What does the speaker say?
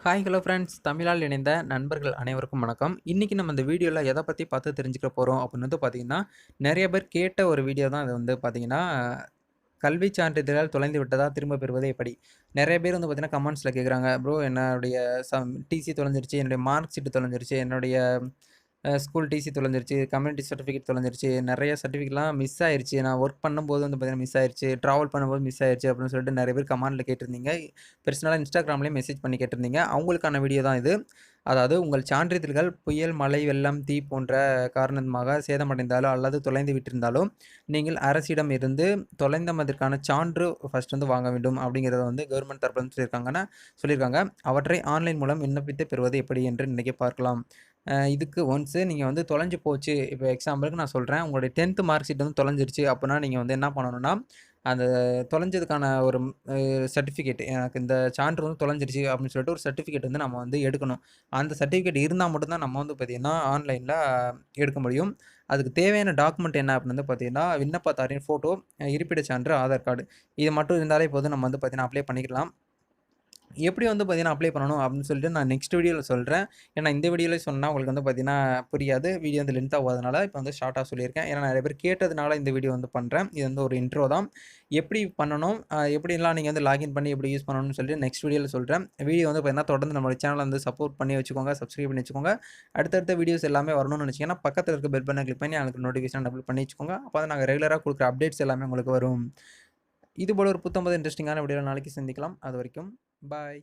Hi hello friends தமிழால் இணைந்த நண்பர்கள் அனைவருக்கும் வணக்கம். இன்றைக்கி நம்ம இந்த வீடியோவில் எதை பற்றி பார்த்து தெரிஞ்சுக்க போகிறோம் அப்படின்னு வந்து பார்த்திங்கன்னா நிறைய பேர் கேட்ட ஒரு வீடியோ தான் அது வந்து பார்த்திங்கன்னா கல்வி சான்றிதழால் தொலைந்து விட்டதா திரும்ப பெறுவது எப்படி? நிறைய பேர் வந்து பார்த்திங்கன்னா கமெண்ட்ஸில் கேட்குறாங்க ப்ரோ என்னுடைய சம் டிசி தொலைஞ்சிருச்சு என்னுடைய மார்க் ஷீட்டு தொலைஞ்சிருச்சு என்னுடைய ஸ்கூல் டிசி தொலைஞ்சிருச்சு கம்யூனிட்டி சர்டிஃபிகேட் தொலைஞ்சிருச்சு நிறைய சர்டிஃபிகேட்லாம் மிஸ் ஆயிடுச்சு நான் ஒர்க் பண்ணும்போது வந்து பார்த்தீங்கன்னா மிஸ் ஆயிடுச்சு ட்ராவல் பண்ணும்போது மிஸ் ஆயிடுச்சு அப்படின்னு சொல்லிட்டு நிறைய பேர் கமாண்டில் கேட்டிருந்தீங்க. பர்சனலாக இன்ஸ்டாகிராம்லேயே மெசேஜ் பண்ணி கேட்டிருந்தீங்க. அவங்களுக்கான வீடியோ தான் இது. அதாவது உங்கள் சான்றிதழ்கள் புயல் மழை வெள்ளம் தீ போன்ற காரணமாக சேதமடைந்தாலோ அல்லது தொலைந்து விட்டிருந்தாலோ நீங்கள் அரசிடம் இருந்து தொலைந்தமதற்கான சான்று ஃபஸ்ட் வந்து வாங்க வேண்டும் அப்படிங்கிறத வந்து கவர்மெண்ட் தரப்பில் சொல்லியிருக்காங்கன்னா சொல்லியிருக்காங்க. அவற்றை ஆன்லைன் மூலம் விண்ணப்பித்து பெறுவது எப்படி என்று இன்றைக்கி பார்க்கலாம். இதுக்கு ஒன்ஸு நீங்கள் வந்து தொலைஞ்சு போச்சு. இப்போ எக்ஸாம்பிளுக்கு நான் சொல்கிறேன் உங்களுடைய டென்த்து மார்க் ஷீட் வந்து தொலைஞ்சிருச்சு அப்படின்னா நீங்கள் வந்து என்ன பண்ணணும்னா அந்த தொலைஞ்சதுக்கான ஒரு சர்டிஃபிகேட் எனக்கு இந்த சான்று வந்து தொலைஞ்சிருச்சு அப்படின்னு சொல்லிட்டு ஒரு சர்டிஃபிகேட் வந்து நம்ம வந்து எடுக்கணும். அந்த சர்டிஃபிகேட் இருந்தால் மட்டும்தான் நம்ம வந்து பார்த்திங்கன்னா ஆன்லைனில் எடுக்க முடியும். அதுக்கு தேவையான டாக்குமெண்ட் என்ன அப்படின்னு வந்து பார்த்திங்கன்னா விண்ணப்பத்தாரின் ஃபோட்டோ இருப்பிட சான்று ஆதார் கார்டு இது மட்டும் இருந்தாலே போதும். நம்ம வந்து பார்த்திங்கன்னா அப்ளை பண்ணிக்கலாம். எப்படி வந்து பார்த்தீங்கன்னா அப்ளை பண்ணணும் அப்படின்னு சொல்லிட்டு நான் நெக்ஸ்ட் வீடியோவில் சொல்கிறேன் ஏன்னா இந்த வீடியோவில் சொன்னால் உங்களுக்கு வந்து பார்த்தீங்கன்னா புரியாது. வீடியோ வந்து லென்த் ஆகாதனால இப்போ வந்து ஷார்ட்டாக சொல்லியிருக்கேன். ஏன்னா நிறைய பேர் கேட்டதுனால இந்த வீடியோ வந்து பண்ணுறேன் இது வந்து ஒரு இன்ட்ரோ தான். எப்படி பண்ணணும்? எப்படிலாம் நீங்கள் வந்து லாகின் பண்ணி எப்படி யூஸ் பண்ணணும்னு சொல்லிட்டு நெக்ஸ்ட் வீடியோவில் சொல்கிறேன் வீடியோ வந்து பார்த்தீங்கன்னா தொடர்ந்து நம்ம சேனலை வந்து சப்போர்ட் பண்ணி வச்சுக்கோங்க சப்ஸ்கிரைப் பண்ணி வச்சுக்கோங்க. அடுத்தடுத்த வீடியோஸ் எல்லாமே வரணும்னு நினச்சிங்கன்னா பக்கத்தில் இருக்க பெல் பண்ணை கிளிக் பண்ணி எனக்கு நோட்டிஃபிகேஷன் டபுள் பண்ணி வச்சுக்கோங்க. அப்போ தான் நாங்கள் ரெகுலராக கொடுக்குற அப்டேட்ஸ் எல்லாமே உங்களுக்கு வரும். இது போல் ஒரு புத்தம்பது இன்ட்ரெஸ்டிங்கான வீடியோ நாளைக்கு சந்திக்கலாம். அது வரைக்கும் Bye.